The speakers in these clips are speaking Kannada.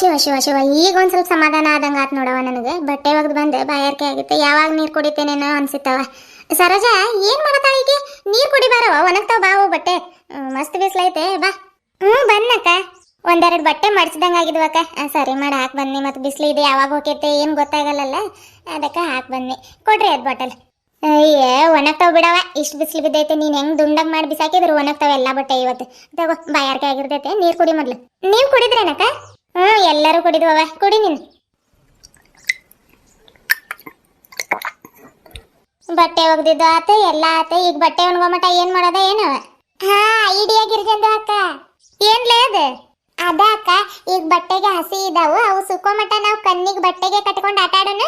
ಶಿವ ಶಿವ ಶಿವ. ಈಗ ಒಂದ್ ಸ್ವಲ್ಪ ಸಮಾಧಾನ ಆದಂಗ ಆತ್ ನೋಡವ ನನಗೆ. ಬಟ್ಟೆ ಒಗ್ದು ಬಂದೆ ಬಾಯಾರಿಕೆ ಆಗಿತ್ತು. ಯಾವಾಗ ನೀರ್ ಕುಡಿತೇನೇನೋ ಅನ್ಸಿತ್ತವ ಸರೋಜ, ಏನ್ ಮಾಡತ್ತಾಳ ನೀರ್ ಕುಡಿಬಾರವ ಒಣಗ್ತಾವ ಬಾವು ಬಟ್ಟೆ. ಮಸ್ತ್ ಬಿಸ್ಲೈತೆ. ಬಾ. ಹ್ಮ್ ಬನ್ನಕ್ಕ. ಒಂದೆರಡು ಬಟ್ಟೆ ಮಡ್ಚಿದಂಗ ಆಗಿದ್ವಕ್ಕ. ಸರಿ ಮಾಡಿ, ಹಾಕ್ ಬನ್ನಿ. ಮತ್ತೆ ಬಿಸಿಲು ಇದೆ, ಯಾವಾಗ ಹೋಗೈತೆ ಏನ್ ಗೊತ್ತಾಗಲ್ಲಲ್ಲ. ಅದಕ್ಕ ಹಾಕ್ ಬನ್ನಿ. ಕೊಡ್ರಿ ಅದ್ ಬಾಟಲ್. ಅಯ್ಯ, ಒಣಗ್ತಾವ ಬಿಡವ ಇಷ್ಟು ಬಿಸಿಲು ಬಿದ್ದೈತೆ. ನೀನ್ ಹೆಂಗ್ ದುಂಡಗ್ ಮಾಡಿ ಬಿಸಾಕಿದ್ರು ಒಣಗ್ತಾವ ಎಲ್ಲಾ ಬಟ್ಟೆ ಇವತ್ತು. ತಗೋ ಬಾಯಾರಿಕೆ ಆಗಿರ್ತೈತೆ. ನೀರ್ ಕುಡಿ ಮೊದ್ಲು. ನೀವ್ ಕುಡಿದ್ರೇನಕ್ಕ? ಹ್ಮ್ ಎಲ್ಲರೂ ಕುಡಿದ್ವವ ಕುಡಿ ನೀನು. ಬಟ್ಟೆ ಒಗ್ದಿದ್ದು ಆತ, ಎಲ್ಲ ಆತ. ಈಗ ಬಟ್ಟೆ ಒಣಗೋಮಟ ಏನ್ ಮಾಡೋದ ಏನವ ಹಾ ಐಡಿಯಾ ಗಿರ್ಜಂದು ಅಕ್ಕ. ಏನ್ಲೇ ಅದು? ಅದ ಅಕ್ಕ, ಈಗ ಬಟ್ಟೆಗೆ ಹಸಿ ಇದಾವು. ಅವು ಸುಕ್ಕೋ ಮಟ ನಾವು ಕಣ್ಣಿಗೆ ಬಟ್ಟೆಗೆ ಕಟ್ಕೊಂಡು ಆಟ ಆಡೋಣ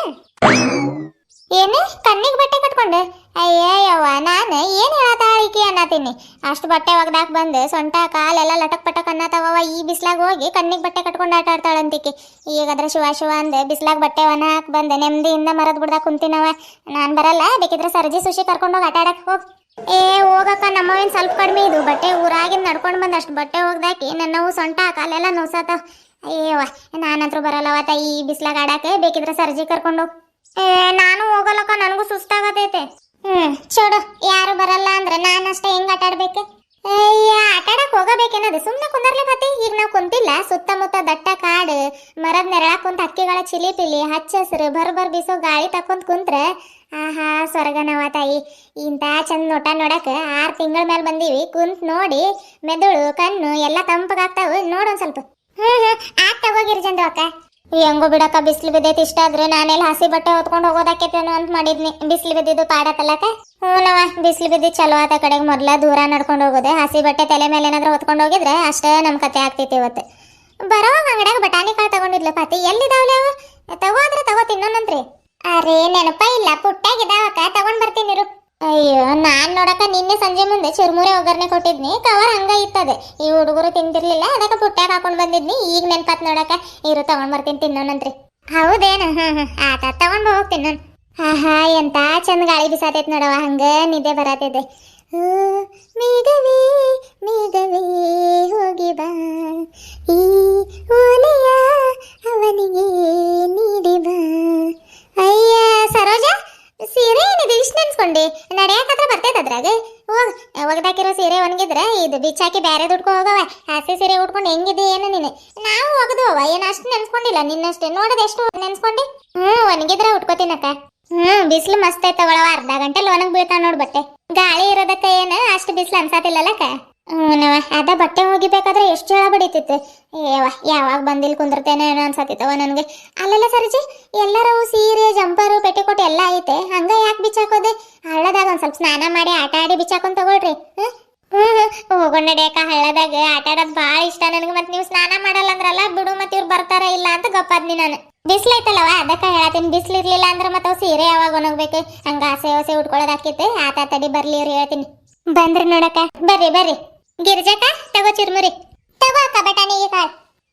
ಏನು? ಕಣ್ಣಿಗೆ ಬಟ್ಟೆ ಕಟ್ಕೊಂಡು? ಅಯ್ಯಯ್ಯವ್ವ, ನಾನು ಏನು ಹೇಳತ್ತಾಳಿಕೆ ಅನ್ನತೀನಿ ಅಷ್ಟು ಬಟ್ಟೆ ಒಗ್ದಾಕ್ ಬಂದು ಸೊಂಟ ಕಾಲೆಲ್ಲ ಲಟಕ್ ಪಟಕ್ ಅನ್ನತಾವ ಈ ಬಿಸ್ಲಾಗ ಹೋಗಿ ಕಣ್ಣಿಗೆ ಬಟ್ಟೆ ಕಟ್ಕೊಂಡು ಆಟ ಆಡ್ತಾಳಂತಿಕೆ ಈಗಾದ್ರೆ ಶಿವ ಶಿವ ಅಂದ ಬಿಸ್ಲಾಗ ಬಟ್ಟೆ ಒಣ ಹಾಕ್ ಬಂದ್ ನೆಮ್ಮದಿಯಿಂದ ಮರದ ಬಿಡ್ದಾಕ ಕುಂತಿನವ ನಾನು ಬರಲ್ಲ, ಬೇಕಿದ್ರೆ ಸರ್ಜಿ ಸುಶಿ ಕರ್ಕೊಂಡು ಹೋಗಿ ಆಟ ಆಡಕ್ ಹೋಗ್. ಏ, ಹೋಗಕ್ಕ ನಮ್ಮವೇನ್ ಸ್ವಲ್ಪ ಕಡಿಮೆ ಇದು. ಬಟ್ಟೆ ಊರಾಗಿಂದ ನಡ್ಕೊಂಡು ಬಂದ್ ಅಷ್ಟು ಬಟ್ಟೆ ಹೋಗ್ದಾಕಿ ನನ್ನವು ಸೊಂಟ ಕಾಲೆಲ್ಲ ನೋಸಾತಾವ ಅಯ್ಯವ್ವ ನಾನಂತರೂ ಬರಲ್ಲವತ್ತ ಈ ಬಿಸ್ಲಾಗ ಆಡಕ್ಕೆ ಬೇಕಿದ್ರೆ ಸರ್ಜಿ ಕರ್ಕೊಂಡು ಏ, ನಾನು ಹೋಗಲ್ಲಕ್ಕ, ನನಗೂ ಸುಸ್ತಾಗತೈತೆ. ಹ್ಮ್, ಚೋಡು, ಯಾರು ಬರಲ್ಲ ಅಂದ್ರೆ ನಾನು ಅಷ್ಟೇ ಹೆಂಗ್ ಆಟ ಆಡ್ಬೇಕು? ಅಯ್ಯ, ಆಟ ಆಡಕ್ ಹೋಗಬೇಕೇನದು ಸುಮ್ನೆ ಕುಂದರ್ಲಿ ಬತ್ತಿ ಈಗ ನಾವು ಕುಂತಿಲ್ಲ, ಸುತ್ತಮುತ್ತ ದಟ್ಟ ಕಾಡು, ಮರದ ನೆರಳ ಕುಂತ ಹಕ್ಕಿಗಳ ಚಿಲಿಪಿಲಿ ಹಚ್ಚ ಹಸಿರು ಬರ್ ಬರ್ ಬೀಸೋ ಗಾಳಿ ತಕೊಂಡ್ ಕುಂತ್ರೆ, ಆಹಾ, ಸ್ವರ್ಗನವ ತಾಯಿ. ಇಂಥ ಚಂದ ನೋಟ ನೋಡಕ್ ಆರು ತಿಂಗಳ ಮೇಲೆ ಬಂದೀವಿ. ಕುಂತ್ ನೋಡಿ, ಮೆದುಳು, ಕಣ್ಣು ಎಲ್ಲ ತಂಪಗಾಗ್ತಾವ ನೋಡೊಂದ್ ಸ್ವಲ್ಪ. ಹ್ಮ್ ಹ್ಮ್ ಆತ್ ತಗೋಗಿರಿ ಚಂದ್ರ ಅಕ್ಕ. ಹೆಂಗೋ ಬಿಡಕ್ಕ ಬಿಸಿಲು ಬಿದ್ದೈತಿ ಇಷ್ಟ ಆದ್ರೆ ನಾನೆಲ್ಲ ಹಸಿ ಬಟ್ಟೆ ಹೊತ್ಕೊಂಡು ಹೋಗೋದಕ್ಕೆ ಅಂತ ಮಾಡಿದ್ನಿ. ಬಿಸಿಲು ಬಿದ್ದಿದ್ದು ಪಾಡತ್ತಲ್ಲಕ ಹ್ಞೂನವ ಬಿಸಿಲು ಬಿದ್ದು ಚಲೋ ಆತ ಕಡೆಗೆ ಮೊದಲ ದೂರ ನಡ್ಕೊಂಡು ಹೋಗೋದೆ. ಹಸಿ ಬಟ್ಟೆ ತಲೆ ಮೇಲೆ ಏನಾದ್ರೂ ಹೊತ್ಕೊಂಡು ಹೋಗಿದ್ರೆ ಅಷ್ಟೇ ನಮ್ಮ ಕತೆ ಆಗ್ತಿತ್ತು ಇವತ್ತು. ಬರೋವಾಗ ಅಂಗಡ್ಯಾಗ ಬಟಾಣಿ ಕಾಳು ತಗೊಂಡಿದ್ಲು ಪಾತಿ. ಎಲ್ಲಿದಾವ್ಲೆ ಅವು? ತಗೋ ಅಂದ್ರೆ ತಗೋ ಅರೇ ನೆನಪ ಇಲ್ಲ. ಪುಟ್ಟಾಗಿದ್ದಾವಕ್ಕ ತಗೊಂಡ್ ಬರ್ತೀನಿ ಅಯ್ಯೋ, ನಾನ್ ನೋಡಕ ನಿನ್ನೆ ಸಂಜೆ ಮುಂದೆ ಚುರುಮುರಿ ಒಗ್ಗರಣೆ ಕೊಟ್ಟಿದ್ನಿ. ಕವರ್ ಹಂಗ ಇತ್ತದೆ. ಈ ಹುಡುಗರು ತಿಂತಿರ್ಲಿಲ್ಲ ಅದಕ್ಕೆ ಪುಟ್ಟ್ಯಾಗ ಹಾಕೊಂಡ್ ಬಂದಿದ್ನಿ. ಈಗ ನೆನ್ಪತ್ ನೋಡಕ ಇರು ತಗೊಂಡ್ ಬರ್ತೀನಿ ತಿನ್ನೋಣಂತ್ರಿ. ಹೌದೇನ? ಹಾ ಹಾ ಆತ, ತಗೊಂಡ್ ಹೋಗ್ತೀನಿ ನಾನು ಆಹಾ, ಎಂತ ಚಂದ ಗಾಳಿ ಬಿಸಾತೈತ್ ನೋಡವ ಹಂಗ ನಿದ್ದೆ ಬರತೈತೆ. ಮೇಘವೇ ಮೇಘವೇ ಹೋಗಿ ಬಾ. ಈ ಓಲೆಯ ಅವನಿಗೆ ನೀಡಿ ಬಾ ಅಯ್ಯ ಸರೋಜ ಸೀರೆ ಏನಿದೆ ಇಷ್ಟು ನೆನ್ಸ್ಕೊಂಡಿ ನಡೆಯಕತ್ರ ಬರ್ತೈತೆ ಅದ್ರಾಗ ಹೋಗ್ ಒಗ್ದಾಕಿರೋ ಇದು ಬಿಚ್ಚಾಕಿ ಬ್ಯಾರೆ ದುಡ್ಕೊ ಹೋಗವ ಹಸಿ ಸೀರೆ ಉಟ್ಕೊಂಡು ಹೆಂಗಿದೆ ಏನು ನೀನು? ನಾವು ಅವ್ವ, ಏನ ಅಷ್ಟು ನೆನ್ಸ್ಕೊಂಡಿಲ್ಲ. ನಿನ್ನಷ್ಟೇ ನೋಡೋದು ಎಷ್ಟು ನೆನ್ಸ್ಕೊಂಡಿ? ಹ್ಞೂ ಒಣಗಿದ್ರೆ ಉಟ್ಕೋತೀನಕ್ಕ. ಹ್ಮ್, ಬಿಸಿಲು ಮಸ್ತ್ ಐತ ಒಳವ ಅರ್ಧ ಗಂಟೆ ಒಣಗ್ ಬೀಳ್ತಾವ ನೋಡ್ ಬಟ್ಟೆ. ಗಾಳಿ ಇರೋದಕ್ಕ ಏನ, ಅಷ್ಟು ಬಿಸಿಲು ಅನ್ಸಾತಿಲ್ಲಲ್ಲಕ್ಕ ಹ್ಞೂನವ ಅದ ಬಟ್ಟೆ ಹೋಗಿಬೇಕಾದ್ರೆ ಎಷ್ಟು ಜಳ ಬಡಿತಿತ್ತು. ಏವ ಯಾವಾಗ ಬಂದಿಲ್ ಕುಂದಿರ್ತೇನೆ ಏನೋ ಅನ್ಸತ್ತಿತ್ತವ ನನಗೆ. ಅಲ್ಲೆಲ್ಲ ಸರಿಜಿ, ಎಲ್ಲರೂ ಸೀರೆ, ಜಂಪರು, ಪೆಟ್ಟಿಕೋಟ್ ಎಲ್ಲ ಐತೆ. ಹಂಗ ಯಾಕೆ ಬಿಚ್ಚಾಕೋದೆ? ಹಳ್ಳದಾಗ ಒಂದು ಸ್ವಲ್ಪ ಸ್ನಾನ ಮಾಡಿ ಆಟ ಆಡಿ ಬಿಚ್ಚಾಕೊಂಡ್ ತಗೊಳ್ರಿ. ಹ್ಮ್? ಹ್ಮ್ ಹೋಗೋಣ ನಡಿಯಕ್ಕ ಹಳ್ಳದಾಗ. ಆಟ ಆಡೋದ್ ಭಾಳ ಇಷ್ಟ ನನಗೆ. ಮತ್ತೆ ನೀವು ಸ್ನಾನ ಮಾಡಲ್ಲ ಅಂದ್ರಲ್ಲ, ಬಿಡು ಮತ್ತೆ ಇವ್ರು ಬರ್ತಾರ ಇಲ್ಲ ಅಂತ ಗಪ್ಪಾದ್ನಿ ನಾನು. ಬಿಸಿಲೈತಲ್ಲವ ಅದಕ್ಕೆ ಹೇಳತ್ತೀನಿ. ಬಿಸಿಲು ಇರ್ಲಿಲ್ಲ ಅಂದ್ರೆ ಮತ್ತೆ ಸೀರೆ ಯಾವಾಗ ಒಣಗ್ಬೇಕು? ಹಂಗ ಆಸೆ ಆಸೆ ಉಟ್ಕೊಳ್ಳೋದಾಕಿತ್ತು ಆತ ತಡಿ ಬರ್ಲಿ ಇವ್ರು ಹೇಳ್ತೀನಿ. ಬಂದ್ರಿ ನೋಡಕ್ಕ. ಬರ್ರಿ ಬರ್ರಿ. ಗಿರ್ಜಕ್ಕ, ತಗೋ ಚಿರ್ಮುರಿ. ತಗೋ ಅಕ್ಕ ಕಾಳು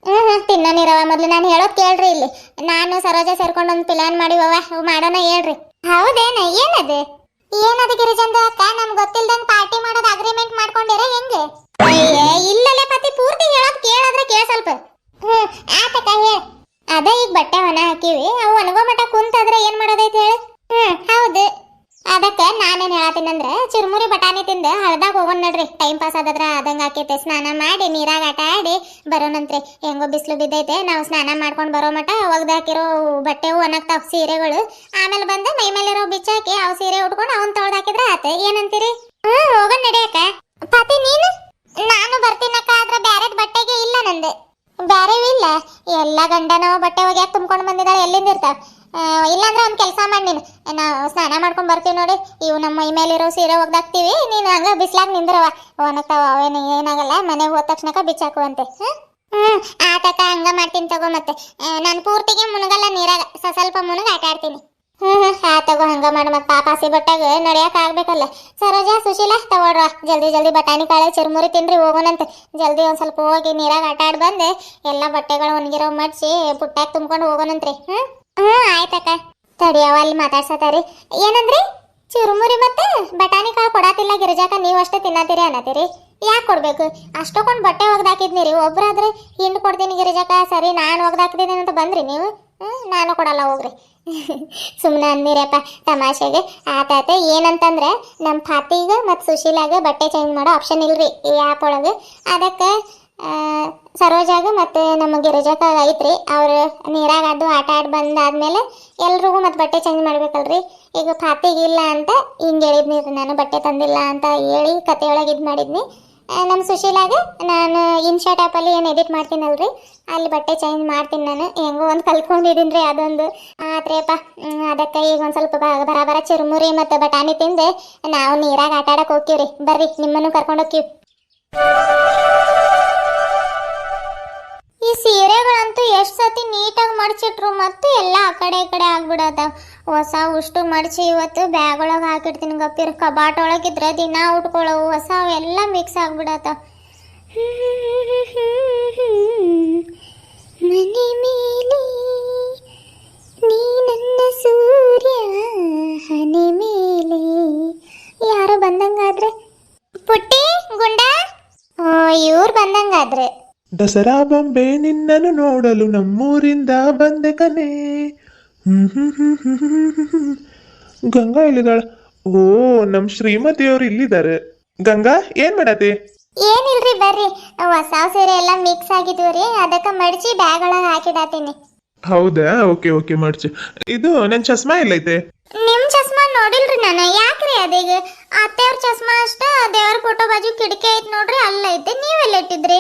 ಹ್ಮ್ ಹ್ಮ್. ತಿನ್ನೋನಿರವ ಮೊದ್ಲು. ನಾನು ಹೇಳೋದ್ ಕೇಳ್ರಿ ಇಲ್ಲಿ. ನಾನು ಸರೋಜ ಸೇರ್ಕೊಂಡು ಒಂದು ಪ್ಲಾನ್ ಮಾಡಿವವ ಮಾಡೋಣ ಹೇಳ್ರಿ. ಹೌದೇನ? ಏನದು? ಏನದು ಗಿರಿಜಂದ ಅಕ್ಕ? ನಮ್ಗೆ ಗೊತ್ತಿಲ್ದಂಗ್ ಪಾರ್ಟಿ ಮಾಡೋದು ಅಗ್ರಿಮೆಂಟ್ ಮಾಡ್ಕೊಂಡಿರ ಹೆಂಗೆ? ಇಲ್ಲಲೇ ಪತಿ, ಪೂರ್ತಿ ಹೇಳೋದ್ ಕೇಳಾದ್ರೆ ಕೇಳ ಸ್ವಲ್ಪ. ಹ್ಮ್, ಆತಕ್ಕ, ಹೇಳ. ಅದ ಈಗ ಬಟ್ಟೆ ಒಣ ಹಾಕಿವಿ. ಅವು ಒಣಗೋ ಮಟ ಕುಂತಾದ್ರೆ ಏನ್ ಮಾಡೋದೈತಿ ಹೇಳು? ಹ್ಮ್, ಹೌದು. ಅದಕ್ಕ ನಾನೇನ್ ಹೇಳತ್ತೀನಂದ್ರ, ಚುರುಮುರಿ ಬಟಾಣಿ ತಿಂದು ಹಳದಾಗ ಹೋಗೋಣ ನಡ್ರಿ. ಟೈಮ್ ಪಾಸ್ ಆದದ್ರ ಅದಂಗ ಆಕೈತೆ. ಸ್ನಾನ ಮಾಡಿ, ನೀರಾಗ ಆಟ ಆಡಿ ಬರೋಣಂತ್ರಿ ಹೆಂಗೋ ಬಿಸಿಲು ಬಿದ್ದೈತೆ. ನಾವು ಸ್ನಾನ ಮಾಡ್ಕೊಂಡು ಬರೋ ಮಟ ಒಗ್ದಾಕಿರೋ ಬಟ್ಟೆವು ಒಣಗ್ತಾವ ಸೀರೆಗಳು. ಆಮೇಲೆ ಬಂದು ಮೈ ಮೇಲಿರೋ ಬಿಚ್ಚಾಕಿ ಅವ್ ಸೀರೆ ಉಟ್ಕೊಂಡು ಅವನ್ ತೊಳ್ದಾಕಿದ್ರೆ ಆತ. ಏನಂತೀರಿ? ಹ್ಮ್ ಹೋಗೋಣ ನಡಿಯಕ್ಕ ಪಾತಿ, ನೀನು? ನಾನು ಬರ್ತೀನಕ್ಕ ಆದ್ರೆ ಬ್ಯಾರೆದ್ ಬಟ್ಟೆಗೆ ಇಲ್ಲ ನಂದು. ಬ್ಯಾರೆ ಇಲ್ಲ. ಎಲ್ಲ ಗಂಡನ ಬಟ್ಟೆ ಒಗ್ಯಾಕ ತುಂಬ್ಕೊಂಡು ಬಂದಿದ್ದಾಳೆ ಎಲ್ಲಿಂದ ಇರ್ತಾವ? ಇಲ್ಲಾಂದ್ರೆ ಒಂದು ಕೆಲಸ ಮಾಡಿ ನೀನು. ನಾವು ಸ್ನಾನ ಮಾಡ್ಕೊಂಡು ಬರ್ತೀವಿ ನೋಡಿ. ಇವು ನಮ್ಮ ಮೈ ಮೇಲಿರೋ ಸೀರೆ ಒಗ್ದಾಕ್ತೀವಿ. ನೀನು ಹಂಗ ಬಿಸ್ಲಾಗ ನಿಂದ್ರವ ಒಣಗ್ತಾವ ಅವೇನು ಏನಾಗಲ್ಲ. ಮನೆಗೆ ಹೋದ ತಕ್ಷಣಕ್ಕ ಬಿಚ್ಚಾಕುವಂತೆ. ಹ್ಞೂ ಆತಕ ಆತಕ್ಕ ಹಂಗ ಮಾಡ್ತೀನಿ ತಗೋ ಮತ್ತೆ. ನಾನು ಪೂರ್ತಿಗೆ ಮುನಗಲ್ಲ ನೀರಾಗ. ಸ್ವಲ್ಪ ಮುನಗ ಆಟ ಆಡ್ತೀನಿ ಹ್ಞೂ ಆ, ತಗೋ, ಹಂಗ ಮಾಡು ಮತ್ತೆ ಪಾಪ ಹಸಿ ಬಟ್ಟಾಗ ನಡಿಯಕ್ ಆಗ್ಬೇಕಲ್ಲ. ಸರೋಜಾ, ಸುಶೀಲಾ ತಗೊಳ್ರ ಜಲ್ದಿ ಜಲ್ದಿ ಬಟಾಣಿ ಕಾಳು, ಚುರುಮುರಿ ತಿನ್ರಿ, ಹೋಗೋಣಂತೆ. ಜಲ್ದಿ ಒಂದು ಸ್ವಲ್ಪ ಹೋಗಿ ನೀರಾಗ ಆಟ ಆಡಿ ಬಂದೆ. ಎಲ್ಲ ಬಟ್ಟೆಗಳು ಒಣಗಿರೋ ಮಡ್ಸಿ ಪುಟ್ಟಾಗಿ ತುಂಬ್ಕೊಂಡು ಹೋಗೋಣಂತ್ರಿ. ಹ್ಮ್? ಹ್ಮ್ ಆಯ್ತಕ್ಕ ಅಲ್ಲಿ ಚಿರುಮುರಿ ಮತ್ತೆ ಬಟಾಣಿ ಕಾಳು ಕೊಡಾತಿಲ್ಲ ಗಿರಿಜಾಕ ನೀವು ಅಷ್ಟೇ ತಿನ್ನತ್ತೀರಿ ಅನ್ನತೀರಿ ಯಾಕೆ ಕೊಡ್ಬೇಕು? ಅಷ್ಟೊಂದು ಬಟ್ಟೆ ಒಗ್ದಾಕಿದ್ನಿ ರೀ ಒಬ್ರಾದ್ರೆ ಹಿಂಡ್ ಕೊಡ್ತೀನಿ ಗಿರಿಜಾಕ ಸರಿ ನಾನು ಒಗ್ದಾಕಿದ್ದೀನಿ ಅಂತ ಬಂದ್ರಿ ನೀವು? ಹ್ಮ್, ನಾನು ಕೊಡಲ್ಲ ಹೋಗ್ರಿ. ಸುಮ್ಮನೆ ಅಂದಿರಪ್ಪ ತಮಾಷೆಗೆ. ಆತಾತೆ ಏನಂತಂದ್ರೆ ನಮ್ಮ ಫಾತಿಗ ಮತ್ತು ಸುಶೀಲಾಗ ಬಟ್ಟೆ ಚೇಂಜ್ ಮಾಡೋ ಆಪ್ಷನ್ ಇಲ್ರಿ ಈ ಆ್ಯಪ್ ಒಳಗೆ. ಅದಕ್ಕೆ ಸರೋಜಾಗ ಮತ್ತು ನಮ್ಮ ಗಿರಿಜಾಗ ಐತ್ರಿ ಅವ್ರು ನೀರಾಗ ಅದು ಆಟ ಆಡಿ ಬಂದಾದ್ಮೇಲೆ ಎಲ್ರಿಗೂ ಮತ್ತು ಬಟ್ಟೆ ಚೇಂಜ್ ಮಾಡ್ಬೇಕಲ್ರಿ. ಈಗ ಫಾತಿಗೆ ಇಲ್ಲ ಅಂತ ಹಿಂಗೆ ಹೇಳಿದ್ನಿ ರೀ, ನಾನು ಬಟ್ಟೆ ತಂದಿಲ್ಲ ಅಂತ ಹೇಳಿ ಕತೆಯೊಳಗೆ ಇದು ಮಾಡಿದ್ನಿ. ನಮ್ಮ ಸುಶೀಲಾಗ ನಾನು ಇನ್ಶಾಟ್ ಆ್ಯಪಲ್ಲಿ ಏನು ಎಡಿಟ್ ಮಾಡ್ತೀನಲ್ರಿ. ಅಲ್ಲಿ ಬಟ್ಟೆ ಚೇಂಜ್ ಮಾಡ್ತೀನಿ ನಾನು. ಹೆಂಗೋ ಒಂದು ಕಲ್ತ್ಕೊಂಡಿದ್ದೀನಿ ರೀ ಅದೊಂದು ಆದ್ರೆಪ್ಪ ಅದಕ್ಕೆ ಈಗ ಒಂದು ಸ್ವಲ್ಪ ಬರಾಬರ ಚುರುಮುರಿ ಮತ್ತು ಬಟಾಣಿ ತಿಂದೆ. ನಾವು ನೀರಾಗ ಆಟ ಆಡಕ್ಕೆ ಹೋಗ್ತೀವಿ ರೀ ಬರ್ರಿ, ನಿಮ್ಮನ್ನು ಕರ್ಕೊಂಡು ಹೋಗ್ತೀವಿ. ಈ ಸೀರೆಗಳಂತೂ ಎಷ್ಟು ಸತಿ ನೀಟಾಗಿ ಮಡಚಿಟ್ರು ಮತ್ತು ಎಲ್ಲ ಆ ಕಡೆ ಈ ಕಡೆ ಆಗ್ಬಿಡತ್ತಾವ ಹೊಸ ಉಷ್ಟು ಮಡಚಿ ಇವತ್ತು ಬ್ಯಾಗ್ ಒಳಗೆ ಹಾಕಿಡ್ತೀನಿ ಗಪ್ಪಿರ್ ಕಬಾಟ್ ಒಳಗಿದ್ರೆ ದಿನ ಉಟ್ಕೊಳ್ಳೋವು ಹೊಸ ಎಲ್ಲ ಮಿಕ್ಸ್ ಆಗ್ಬಿಡತ್ತ ಮನೆ ಮೇಲೆ ನೀ ನನ್ನ ಸೂರ್ಯ ಹನಿ ಮೇಲೆ ಯಾರು ಬಂದಂಗಾದ್ರೆ. ಪುಟ್ಟಿ, ಗುಂಡ? ಇವ್ರು ಬಂದಂಗಾದ್ರೆ. ದಸರಾ ಬೊಂಬೆ ನಿನ್ನನ್ನು ನೋಡಲು ನಮ್ಮೂರಿಂದ ಬಂದೆ ಕನೆ. ಗಂಗಾ ಏನು ಓ ನಮ್ ಶ್ರೀಮತಿಯವ್ರು ಇಲ್ಲಿದ್ದಾರೆ. ಗಂಗಾ ಏನ್ ಮಾಡತಿ ಏನಿಲ್ರಿ ಬರ್ರಿ. ಹೊಸ ಸೀರೆ ಎಲ್ಲ ಮಿಕ್ಸ್ ಆಗಿದ್ವು ರೀ. ಅದಕ್ಕೆ ಮಡಚಿ ಬ್ಯಾಗ್ ಒಳಗೆ ಹಾಕಿಡಾತೀನಿ ಹೌದಾ? ಓಕೆ ಓಕೆ ಮಡಚಿ. ಇದು ನನ್ ಚಸ್ಮಾ ಎಲ್ಲೈತೆ? ನಿಮ್ ಚಸ್ಮಾ ನೋಡಿಲ್ರಿ ನಾನು. ಯಾಕ್ರಿ ಅದೀಗ? ಅತ್ತೆಯವ್ರ ಚಸ್ಮಾ ಅಷ್ಟ ದೇವ್ರ ಫೋಟೋ ಬಾಜು ಕಿಟಕಿ ಐತ್ ನೋಡ್ರಿ ಅಲ್ಲೈತೆ. ನೀವೆಲ್ಲ ಇಟ್ಟಿದ್ರಿ?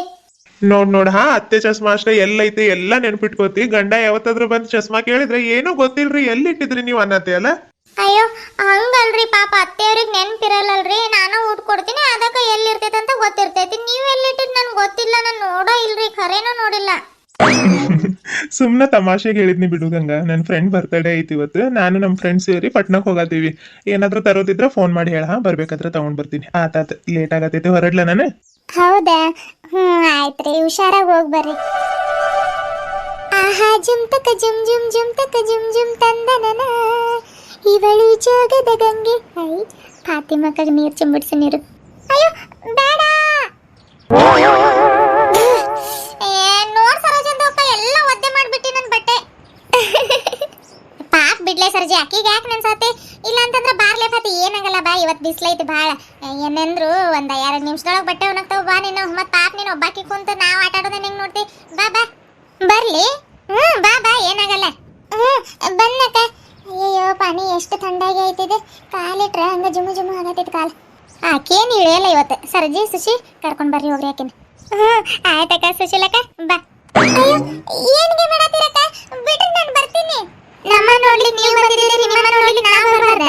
ನೋಡ್ ನೋಡ್ ಹಾ ಅತ್ತೆ ಚಸ್ಮಾ ಅಷ್ಟೇ ಎಲ್ಲೈತೆ ಎಲ್ಲ ನೆನ್ಪಿಟ್ಕೋತಿ. ಗಂಡ ಯಾವತ್ತಾದ್ರೂ ಬಂದ್ ಚಸ್ಮಾ ಕೇಳಿದ್ರೆ ಏನೂ ಗೊತ್ತಿಲ್ರಿ ಎಲ್ಲಿಟ್ಟಿದ್ರಿ ನೀವು ಅನ್ನತ್ತೆ ಅಲ್ಲ? ಅಯ್ಯೋ ಹಂಗಲ್ರಿ ಪಾಪ ಅತ್ತೆಯವ್ರಿಗೆ ನೆನ್ಪಿರಲ್ಲಲ್ರಿ ನಾನು ಊಟ ಕೊಡ್ತೀನಿ ಅದಕ್ಕೆ ಎಲ್ಲಿರ್ತೈತೆ ಅಂತ ಗೊತ್ತಿರ್ತೈತಿ. ನೀವು ಎಲ್ಲಿಟ್ಟಿದ್ ನನ್ ಗೊತ್ತಿಲ್ಲ ನಾನು ನೋಡೋ ಇಲ್ರಿ ಖರೇನೂ ನೋಡಿಲ್ಲ. ಸುಮ್ನೆ ತಮಾಷೆಗೆ ಹೇಳಿದ್ನಿ ಬಿಡು ಗಂಗಾ. ನನ್ನ ಫ್ರೆಂಡ್ ಬರ್ತಡೇ ಐತಿ ಇವತ್ತು. ನಾನು ನಮ್ಮ ಫ್ರೆಂಡ್ಸ್ ಸೇರಿ ಪಟ್ನಕ್ಕೆ ಹೋಗತ್ತೀವಿ ಏನಾದ್ರೂ ತರೋದಿದ್ರೆ ಫೋನ್ ಮಾಡಿ ಹೇಳ ಬರ್ಬೇಕಾದ್ರೆ ತಗೊಂಡ್ ಬರ್ತೀನಿ. ಆತ ಲೇಟ್ ಆಗತ್ತೈತಿ ಹೊರಡ್ಲ ನಾನು? ಹೌದಾ? ಹ್ಮ್, ಆಯ್ತ್ರಿ, ಹುಷಾರಾಗಿ ಹೋಗಿ ಬರ್ರಿ. ಆಹಾ, ಜುಮ್ ತಕ ಜುಮ್ ಜುಮ್ ಜುಮ್ ತಕ ಜುಮ್ ಜುಮ್ ತಂದನನ. ಇವಳು ಜೋಗದ ಗಂಗೆ. ಐ ಫಾತಿಮಕ್ಕಗೆ ನೀರು ಚುಂಬಿಡ್ಸಿ ನೀರು. ಅಯ್ಯೋ, ಬೇಡ. ನೋಡ್ ಸರೋಜಂದಪ್ಪ ಎಲ್ಲ ಒದ್ದೆ ಮಾಡ್ಬಿಟ್ಟಿ ನನ್ನ ಬಟ್ಟೆ. ಪಾಪ ಬಿಡ್ಲೆ ಸರ್ಜಿ, ಅಕ್ಕಿಗೆ ಯಾಕೆ ನೆನ್ಸತ್ತೆ ಅಂತಂದ್ರೆ ಬಾರ್ಲೆ ಏನಾಗಲ್ಲ ಬಾ ಇವತ್ತು ಬಿಸ್ಲೈತಿ ಭಾಳ. ಏನಂದ್ರು ಒಂದು ಎರಡು ನಿಮಿಷದೊಳಗೆ ಬಟ್ಟೆ ಒಣಗ್ತಾವ ಬಾ ನೀನು, ಮತ್ತೆ ಪಾಪ ನೀನು, ಒಬ್ಬಾಕಿ ಕುಂತು ನಾವು ಆಟ ಆಡೋದನ್ನ ಹೆಂಗೆ ನೋಡ್ತಿ? ಬಾ ಬಾ. ಬರ್ಲಿ? ಹ್ಞೂ ಬಾ ಬಾ, ಏನಾಗಲ್ಲ. ಹ್ಞೂ ಬನ್ನಕ್ಕ ಅಯ್ಯೋ ಪಾನಿ, ಎಷ್ಟು ಥಂಡಾಗಿ ಐತಿದೆ ಕಾಲಿಟ್ರೆ ಹಂಗ ಜುಮು ಜುಮು ಕಾಲ. ಕಾಲು ಆಕೇನು ಇಳಿಯಲ್ಲ ಇವತ್ತು? ಸರ್ಜಿ, ಸುಶಿ, ಕರ್ಕೊಂಡು ಬರ್ರಿ ಹೋಗ್ರಿ ಆಕಿನ. ಹ್ಞೂ ಆಯ್ತಕ್ಕ ಸುಶೀಲಕ್ಕ, ಬಾ. ಅಯ್ಯೋ ಏನ್ಗೆ ಬಿಡ್ರಿ, ನಾನು ಬರ್ತೀನಿ. ನಮ್ಮ ನೋಡ್ಲಿ, ನೀವು ಬಂದಿದ್ದೀರಿ, ನಿಮ್ಮ ನೋಡ್ಲಿ ನಾವು ಬರಬಾರ್ದ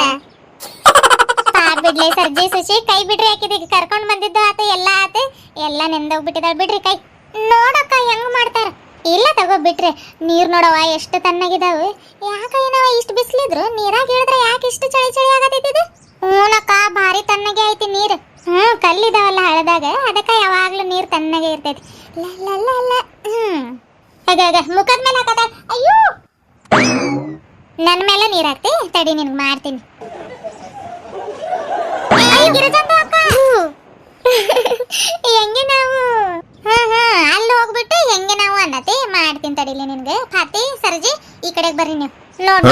ಬಿಡ್ಲಿ, ಸರ್ಜಿ, ಸುಶಿ, ಕೈ ಬಿಡ್ರಿ ಹಾಕಿದ ಕರ್ಕೊಂಡ್ ಬಂದಿದ್ದು ಆತ, ಎಲ್ಲ ಆತ. ಎಲ್ಲ ನೆಂದೋಗ್ಬಿಟ್ಟಿದಾಳ ಬಿಡ್ರಿ ಕೈ. ನೋಡಕ್ಕ, ಹೆಂಗ್ ಮಾಡ್ತಾರ? ಇಲ್ಲ ತಗೋ, ಬಿಟ್ರೆ. ನೀರ್ ನೋಡವ ಎಷ್ಟು ತಣ್ಣಗಿದಾವೆ. ಯಾಕ ಏನವ ಇಷ್ಟು ಬಿಸಿಲಿದ್ರು? ನೀರಾಗ ಹೇಳಿದ್ರೆ ಯಾಕೆ ಇಷ್ಟು ಚಳಿ ಚಳಿ ಆಗತೈತಿದು ಹ್ಞೂನಕ್ಕ ಭಾರಿ ತಣ್ಣಗೆ ಐತಿ ನೀರು. ಹ್ಮ್, ಕಲ್ಲಿದಾವಲ್ಲ ಹಳದಾಗ. ಅದಕ್ಕ ಯಾವಾಗ್ಲೂ ನೀರ್ ತಣ್ಣಗೆ ಇರ್ತೈತಿ. ಹ್ಮ್. ಆಗ ಆಗ ಮುಖದ ಮೇಲೆ ನನ್ನ ಮೇಲೆ ನೀರ್ ಹಾಕ್ತಿ? ತಡಿ ನಿನ್ಗೆ ಮಾಡ್ತೀನಿ. ಹೆಂಗೆ ನಾವು? ಹಾ ಹಾ ಅಲ್ಲಿ ಹೋಗ್ಬಿಟ್ಟು ಹೆಂಗೆ ನಾವು ಅನ್ನತಿ? ಮಾಡ್ತೀನಿ ತಡಿಲಿ ನಿನ್ಗೆ. ಖಾತಿ ಸರ್ಜಿ ಈ ಕಡೆಗೆ ಬರ್ರಿ ನೀವು. ನೋಡಿ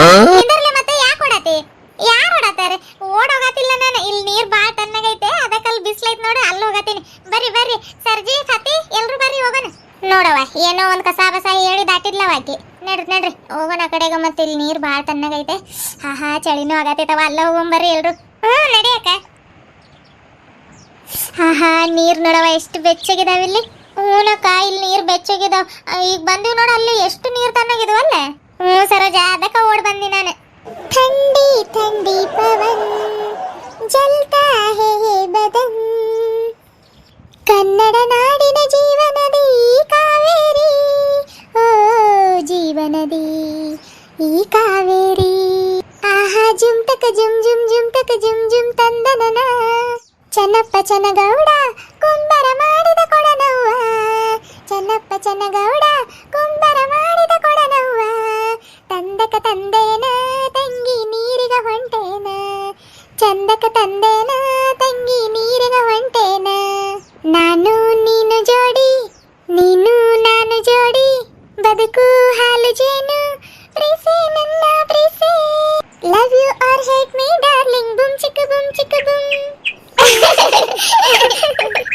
ಮತ್ತೆ ಯಾಕೆ ಓಡಾತಿ? ಯಾರು ಓಡಾತಾರೆ? ಓಡೋಗತ್ತಿಲ್ಲ ನಾನು. ಇಲ್ಲಿ ನೀರ್ ಬಾಳ ತಣ್ಣಗೈತೆ ಅದಕ್ಕಲ್ಲಿ ಬಿಸ್ಲೈತ್ ನೋಡಿ ಅಲ್ಲಿ ಹೋಗತ್ತೀನಿ. ಬರ್ರಿ ಬರ್ರಿ. ಸರ್ಜಿ ಖಾತಿ ಎಲ್ರು ಬರ್ರಿ ಹೋಗೋಣ. ನೋಡವ ಏನೋ ಒಂದು ಕಸ ಬಸ ಹೇಳಿ ದಾಟಿದ್ಲವ ಆಕಿ. ನಡ್ರಿ ನಡ್ರಿ. ಹೋಗೋಣ ಆ ಕಡೆಗೆ ಮತ್ತೆ ಇಲ್ಲಿ ನೀರು ಭಾಳ ತಣ್ಣಗೈತೆ. ಹಾ ಹಾ, ಚಳಿನೂ ಆಗತ್ತೈತವ ಅಲ್ಲ ಹೋಗ್ಬರ್ರಿ ಎಲ್ರು. ಹ್ಞೂ ನಡಿಯಕ್ಕ ಹಾ ಹಾ, ನೀರು ನೋಡವ ಎಷ್ಟು ಬೆಚ್ಚಗಿದಾವಿಲ್ಲಿ ಹೂನಕ್ಕ ಇಲ್ಲಿ ನೀರು ಬೆಚ್ಚಗಿದಾವ. ಈಗ ಬಂದಿವಿ ನೋಡ ಅಲ್ಲಿ ಎಷ್ಟು ನೀರು ತಣ್ಣಗಿದ್ವಲ್ಲ ಹ್ಞೂ, ಸರೋಜ, ಅದಕ್ಕೆ ಓಡ್ ಬಂದಿ ನಾನು. ಥಂಡಿ ಥಂಡಿ ಪವನ್. నీకు హాలోజేను ప్రేసే నన్న ప్రేసే. Love you or hate me darling boom చిక్కు బుమ్ చిక్కు బుమ్.